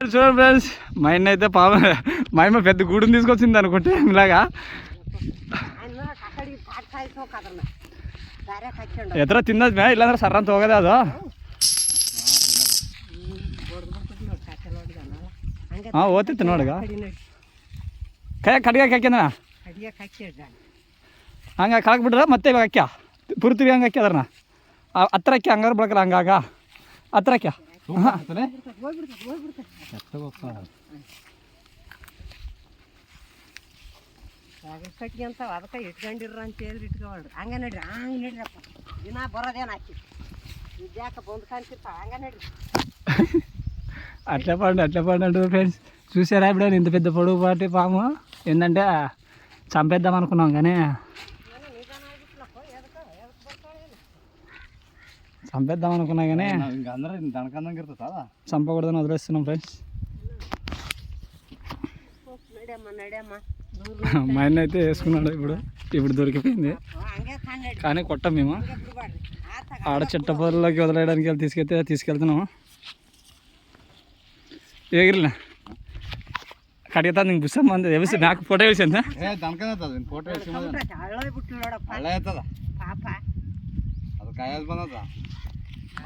చూడండి ఫ్రెండ్స్ మా ఆయన అయితే పాప మా అమ్మ పెద్ద గూడుని తీసుకొచ్చింది అనుకుంటే ఇలాగా ఆయన ಕಕ್ಕಡಿಗೆ ಪಾಟ್ ಸಾಯಿಸ್ಬೇಕು ಅದನ್ನ ಬೇರೆ ಕಚ್ಕೊಂಡು ಎತ್ತರ ತಿನ್ನದ್ ಮೇ ಇಲ್ಲಾಂದ್ರೆ ಸರ್ ಅಂತ ಹೋಗೋದೇ ಅದು ಹಂಗೆ ಹಾಂ ಓದ್ತಿತ್ತು ನೋಡಗ ಕಡಿ ನೋಡಿ ಕೈ ಕಡ್ಗೆ ಹಾಕ್ಯನ ಕಡಿಗೆ ಕಚ್ಚಿಡ್ದ ಹಂಗೆ ಕಳಕ್ ಬಿಟ್ರೆ ಮತ್ತೆ ಇವಾಗ ಹಾಕ್ಯ ಪುರ್ತಿವಿ ಹಂಗೆ ಹಾಕಿ ಅದ್ರನ್ನ ಹತ್ರ ಹಾಕಿ ಹಂಗಾರು ಬಳಕಲ್ಲ ಹಂಗಾಗ ಹತ್ರ ಹಾಕ್ಯ ಹಾಂ ಹೋಗ್ಬಿಡ್ತದೆ ಹೋಗ್ಬಿಡ್ತದೆ ಕಟ್ಗೆ ಅಂತ ಅದಕ್ಕೆ ಇಟ್ಕೊಂಡಿರ್ರ ಅಂತ ಹೇಳಿ ಇಟ್ಕೊಳ್ರಿ ಹಂಗ ನಡ್ರಿ ಹಂಗೆ ನಡ್ರಪ್ಪ ದಿನ ಬರೋದೇನು ಹಾಕಿ ಇದ್ಯಾಕ ಬಂದು ಕಾಣ್ತಿರ್ತಾವ ಹಂಗ ನಡ್ರಿ అట్లా పండు అట్లా పండు అంటుంది ఫ్రెండ్స్ చూసారా ఇప్పుడు ఇంత పెద్ద పొడుగు పాటి పాము ఏంటంటే చంపేద్దాం అనుకున్నాం కానీ చంపేద్దాం అనుకున్నా కానీ ఇంకా అందరూ దనకందం గిరుతుంది కదా చంపకూడదని వదిలేస్తున్నాం ఫ్రెండ్స్. మా ఆయన అయితే వేసుకున్నాడు ఇప్పుడు. ఇప్పుడు దొరికిపోయింది. కానీ కొట్ట మేము. ఆడ చిట్టపూర్లోకి వదిలేయడానికి వెళ్ళి తీసుకెళ్తే తీసుకెళ్తున్నాము. ఎగిరిలే కడిగితే నీకు పుస్తకం అంది. తెలిసి నాకు ఫోటో వేసిందా? ఫోటో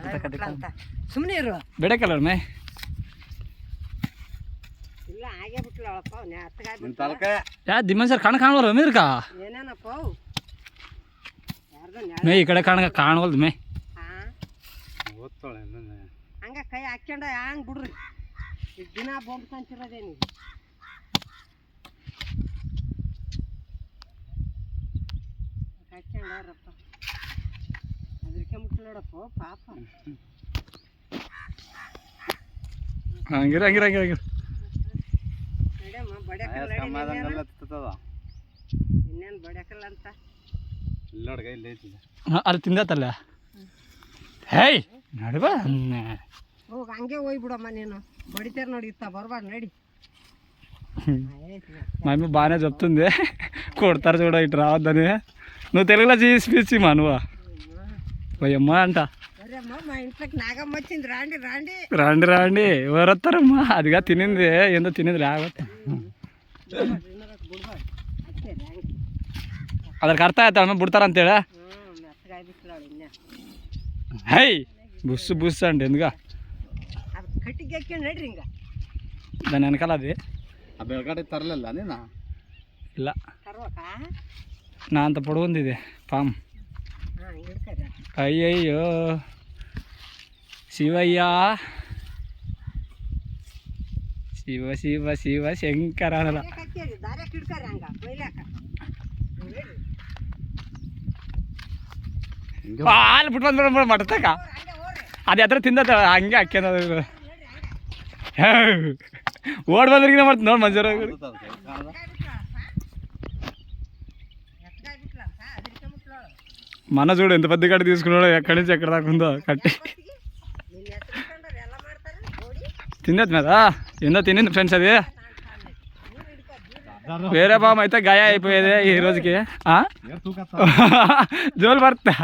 ಅಂತಕಡೆ ಸುಮ್ಮನೆ ಇರು. ಬೇಡ ಕಲರ್ ಮೇ ಇಲ್ಲ ಆಗೇ ಬಿಟ್ಲ ಅಪ್ಪ ಯಾ ದಿಮನ್ ಸರ್ ಕಣ್ಣ ಕಾಣೋರು ಅಮಿರ್ಕ? ಏನೇನಪ್ಪ ಯಾರ್ದು ಈ ಕಡೆ ಕಾಣಕ ಕಾಣೋಲ್ದು ಮೇ. ಹಾ? ಹಂಗ ಕೈ ಹಾಕ್ಯಂಡ ಹಂಗ ಬಿಡ್ರಿ? ದಿನ ಬೋಂಟ್ ಸಂಚಿರದಿನಿ ಹಾಕ್ಯಂಡ್ರಪ್ಪ ಅದಕ್ಕೆ ಮುಟ್ಲು ನೋಡಪ್ಪ ಪಾಪ ಹಂಗಿರ ಹಂಗಿರ ಹಂಗಿರ ಹಂಗಿರ ನಡ್ಯಮ್ಮ ಬಡ್ಯಾಕಲ್ಲ ಕಮ್ಮಾದಂಗೆಲ್ಲ ತಿತ್ತದ ಇನ್ನೇನು ಬಡ್ಯಾಕಲ್ಲ ಅಂತ ಇಲ್ಲಿ ನೋಡ್ಗ ಇಲ್ಲಿ ಐತಿ ಅಲ್ಲಿ ತಿಂದತ್ತಲ್ಲ ಹೇಯ್ ನಡಿಬ ಹೋಗಿ ಹಂಗೆ ಹೋಗ್ಬಿಡಮ್ಮ ನೀನು ಬಡಿತಾರ ನೋಡಿ ಇತ್ತ ಬರ್ಬಾರ್ದು ನಡಿ ಆಯ್ತು మా అమ్మ బాగానే చెప్తుంది కొడతారు చూడ ఇటు రావద్దని నువ్వు తెలుగులో చేసి మా నువ్వు పోయమ్మా అంట. రాండి రాండి. ఎవరొస్తారమ్మా అదిగా తినింది. ఏందో తినింది లేకపోతే. అదరికి అర్థం అవుతాను బుడతారంతేడా హై బుస్సు బుస్సు అండి ఎందుగా? దాని వెనకాల అది. తరలేదు ఇలా. నా అంత పొడవుంది ఇది పాము. అయ్యయ్యో శివయ్య శివ శివ శివ శంకర అనల ಹಾಕ್ಯರಿ ದಾರ್ಯಾಕ ಹಿಡ್ಕರಿ ಹಂಗ ಕೊಯ್ಲಾಕ ನಡ್ರಿ ಹಾಲು ಬಿಟ್ಟು ಬಂದ್ಬಿಡ ಮಟತಕ ಹಂಗೆ ಹೋಗ್ರಿ ಅದು ಎದ್ರ ತಿಂದತ್ತ ಹಂಗೆ ಹಾಕ್ಯದ ಓಡ್ ಬಂದ್ರಿಗಿನ ಮಾಡ್ತೀನಿ ನೋಡಿ ಮಂಜೂರ మన చూడు ఎంత పెద్ద కట్టి తీసుకున్నాడో ఎక్కడి నుంచి ఎక్కడ దాకా ఉందో కట్టి. నిన్ను ఎత్తుకుంటారు మీద ఏందో తినింది ఫ్రెండ్స్ అది. వేరే పాము అయితే గయా అయిపోయేది ఈ రోజుకి. జోలు పడతా.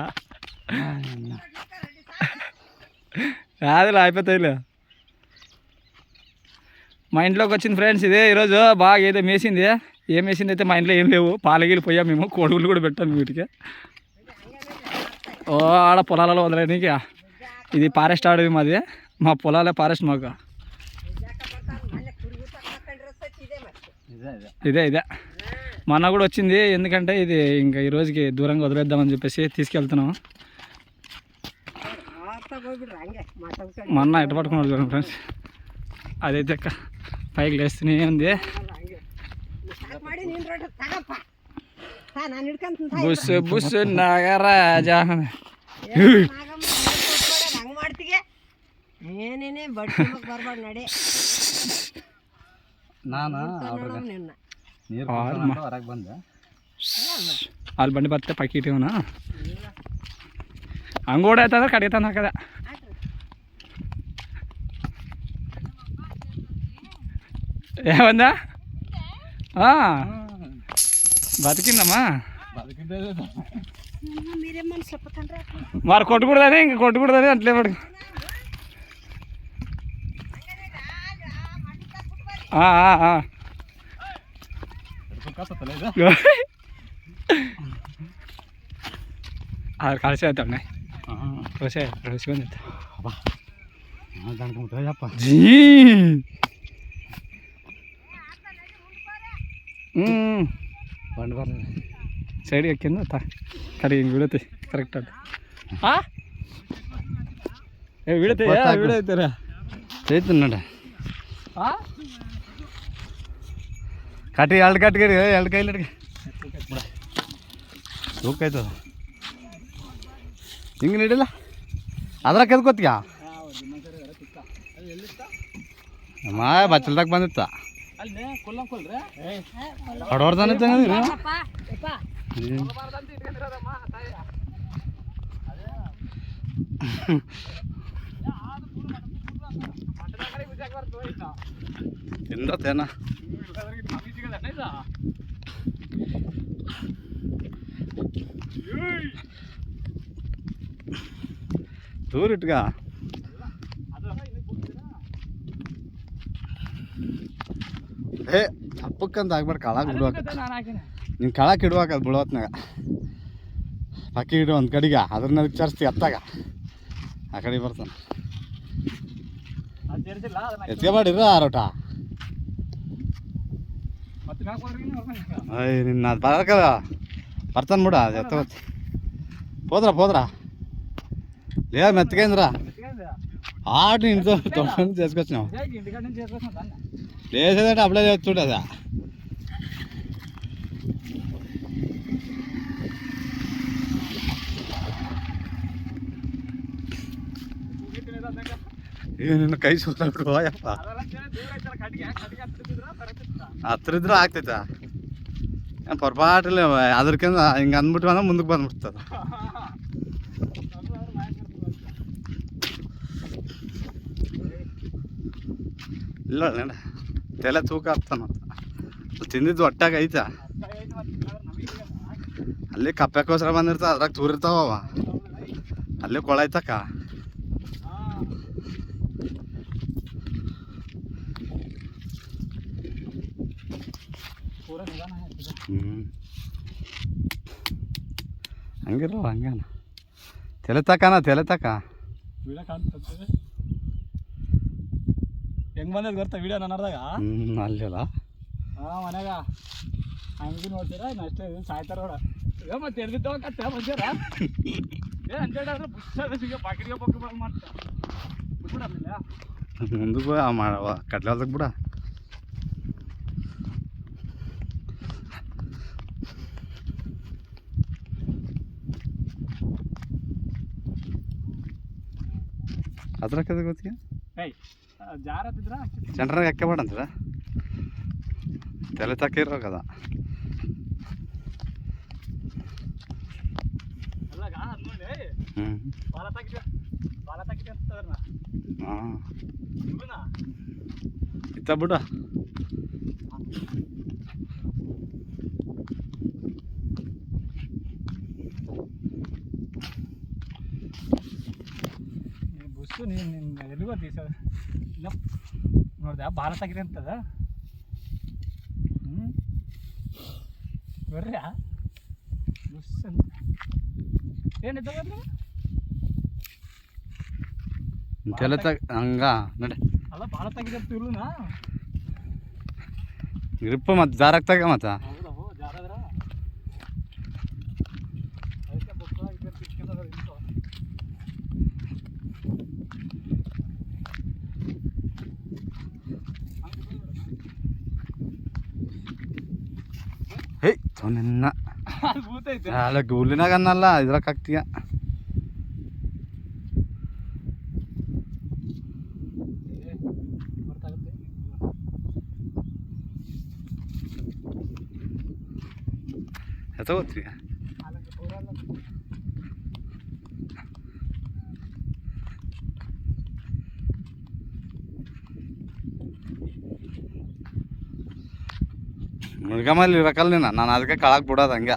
కాదులే అయిపోతాయిలే. మా ఇంట్లోకి వచ్చింది ఫ్రెండ్స్ ఇదే ఈరోజు. బాగా ఏదో మేసింది. ఏం వేసింది అయితే మా ఇంట్లో ఏం లేవు. పాలగిలు పోయాం మేము. కోడుగులు కూడా పెట్టాము వీటికి. ఓ ఆడ పొలాలలో వదలడానికి ఇది ఫారెస్ట్ ఆడవి మాది. మా పొలాలే ఫారెస్ట్ మాకు. ఇదే ఇదే. మన కూడా వచ్చింది. ఎందుకంటే ఇది ఇంకా ఈ రోజుకి దూరంగా వదిలేద్దామని చెప్పేసి తీసుకెళ్తున్నాం. మొన్న ఎట్ట పట్టుకున్నాడు చూడండి ఫ్రెండ్స్. అదైతే పైకి లేస్తూనే ఉంది. బుస్ బుస్ నాగరాజా. ಹಂಗೆ ಮಾಡ್ತೀಗೆ ಏನೇನೇ ಬಟ್ಟೆ ಬರ್ಬಾರ್ದು ನಡೆ ನಾನು ಅಲ್ಲಿ ಬಂಡಿ ಬತ್ತೆ ಪಾಕಿಟ್ ಇವನ ಹಂಗೋಡ ಓಡಾಯ್ತಂದ್ರೆ ಕಡೆ ತಂದು ಹಾಕದ ಏ ಬಂದ ಹಾಂ. ಬದುಕಿಂದಮ್ಮ? మరి కొట్టుకూడదని ఇంక కొట్టుకూడదని అట్లే పడు అది కలిసి అవుతాం కలిసి కలిసి దానికి ముద్ర చెప్ప బండి పర్లేదు సైడ్ ఎక్కిందా ಕಡೆ ಹಿಂಗೆ ಬೀಳುತ್ತೆ. ಕರೆಕ್ಟ್ ಆಗ. ಹಾಂ ಏ ಬೀಳುತ್ತೆ ಗೊತ್ತಾಗ್ಲಿ. ಬೀಳೈತಾರ? ಚೈತನ್ ನೋಡ ಹಾಂ ಕಾಟಿ ಎರಡು ಕಾಟಿಗೆ ಎರಡು ಕೈಲಿ ಲಡ್ಗೆ ತೂಕ ಆಯ್ತದ ಹಿಂಗೆ ನಡಿಲ್ಲ? ಅದ್ರ ಕೆದ್ಕೋತ್ಗ ಮಾ ಬಚ್ಚಲ್ದಾಗ ಬಂದಿತ್ತ? ಅಲ್ಲಿ ಕೊಲ್ಲಂ ಕೊಲ್ರೆ? ಹೊಡೋರ್ದಾನ ತಿಂದತೇನ ದೂರಿಟ್ಗ ಏ ತಪ್ಪಕ್ಕಂತ ಆಗ್ಬಾರ್ದು ಕಾಳಾಗ ಬಿಡ್ಬೇಕು. ನಾನು ಹಾಕಿನ ನೀನು ಕಾಳಕ್ಕೆ ಇಡ್ಬೇಕು ಅದು ಬಿಡೋತ್ನಾಗ ಪಕ್ಕಿ ಇಡು ಒಂದು ಕಡೆಗೆ ಅದ್ರನ್ನ ವಿಚಾರಿಸ್ತಿ ಅತ್ತಾಗ ಆ ಕಡೆ ಬರ್ತಾನೆ ಅದು ಸೇರಿಸಿಲ್ಲ ಅದನ್ನ ಎತ್ಕೊಬೇಡಿರ ಆರೋಟ ಮತ್ತೆ ಮ್ಯಾಕ್ ಹೋದ್ರೆ ಅಯ್ಯ ನಿನ್ನ ಅದು ಬರಕದ ಬರ್ತಾನೆ ಬಿಡ ಅದು ಎತ್ತ ಹೋದ್ರ ಹೋದ್ರ ಲೇ ಮೆತ್ಕೇಂದ್ರ ಆಟ ನಿಂತು ತೊಗೊಂಡು చేసుకొచ్చి ನಾವು ఇంటికాడ నుంచి చేసుకొచ్చిన దాన్ని లేదంటే అప్లై చేస్తుండే ಕಟ್ಟಿಗೆ ಕೈ ಬರತ್ತಿತ್ತ ಹತ್ರ ಇದ್ರೆ ಆಗ್ತೈತ. ಪರ್ಪಾಟಿಲ್ಲ ಅದಕ್ಕಿಂತ ಹಿಂಗೆ ಅಂದ್ಬಿಟ್ಟು ಅಂದ್ರೆ ಮುಂದಕ್ಕೆ ಬಂದ್ಬಿಡ್ತದ. ಇಲ್ಲ ನೆಡ ತಲೆ ತೂಕ ಆಗ್ತಾನ ತಿಂದಿದ್ದು ಒಟ್ಟಾಗ ಐತ. ಅಲ್ಲಿ ಕಪ್ಪೆಕೋಸ್ಕರ ಬಂದಿರ್ತಾವ, ಅದ್ರಾಗ ತೂರಿರ್ತಾವ ಅಲ್ಲಿ ಕೊಳ ಐತಕ್ಕ. ಹ್ಞೂ ಹಂಗಿರಲ್ಲ ಹಂಗಾನ? ತಲೆ ತಕನ ತಲೆ ತಕ? ಹೆಂಗ್ ಬಂದದ ಗೊತ್ತಾ ವಿಡಿಯೋ ನಾನು ಅರ್ದಾಗ ಹ್ಞೂ ಅಲ್ಲಿಲ್ಲ? ಹಾಂ ಮನ್ಯಾಗ. ಹಂಗೆ ನೋಡ್ತೀರ? ಅಷ್ಟೇ ಇದನ್ನ ಸಾಯ್ತಾರ ನೋಡ. ಏ ಮತ್ತೆ ಎದ್ದಿದ್ದವ ಕತ್ತೆ ಬಂದ್ಯಾರ ಏ ಅಂತೇಳಿ ಬುಸ್ಸದ ಸಿಗ ಪಾಕಿಡಿಗೆ ಪಕ್ಕ ಬಂದು ಮಾಡ್ತಾ ಬಿಟ್ಬಿಡಲ್ಲ ಮುಂದಕ್ಕೆ ಮಾಡವ ಕಡ್ಲೆ ಬಿಡ. ಅದ್ರಕ್ಕೆ ಗೊತ್ತಿಗೆ ಬೇಡ ಅಂತೀರ? ತಲೆ ತಕ್ಕ ಇರೋಕದ ಇತ್ತ ಅದ್ ನೋಡಿ ಹ್ಞೂ ಬಾಲ ತಾಕಿದೆ ಬಾಲ ತಾಕಿದೆ ಅಂತದ್ರನ್ನ ಹಾಂ ಇವನ ಇತ್ತ ಬಿಡ ನೀನು ಬಸ್ಸು ನೀನು ನಿನ್ನ ಎಲ್ಲಿ ಬರ್ತೀವಿ ಸರ್ ಇಲ್ಲ. ನೋಡ್ದೆ ಬಾಲ ತಾಕಿದೆ ಅಂತದ? ಹ್ಞೂ ಬರ್ರಿ ಬಸ್ ಅಂತ ಏನಿದ್ದ ತಲೆ ತಗ ಹಂಗ ನಡೆ. ಅಲ್ಲ ಬಾಳ ತಾಕಿದೆ ಅಂತ ಇರ್ಲುನಾ ಗ್ರಿಪ್ ಮತ್ತು ಜಾರಕ್ಕೆ ತಗ ಮತ್ತು? ಹೇ ನಿನ್ನ ಅಲ್ಲ ಗೂಲಿನಾಗ ಅನ್ನಲ್ಲ ಇದ್ರಾಗ ಹಾಕ್ತೀಯ. ಗೊತ್ತಾಗುತ್ತೆ ಮುಳ್ಗಮಲ್ಲಿ ಇರಕಲ್ಲ ನೀನು ನಾನು ಅದಕ್ಕೆ ಕಳಕ್ಕೆ ಬಿಡೋದು ಹಂಗೆ.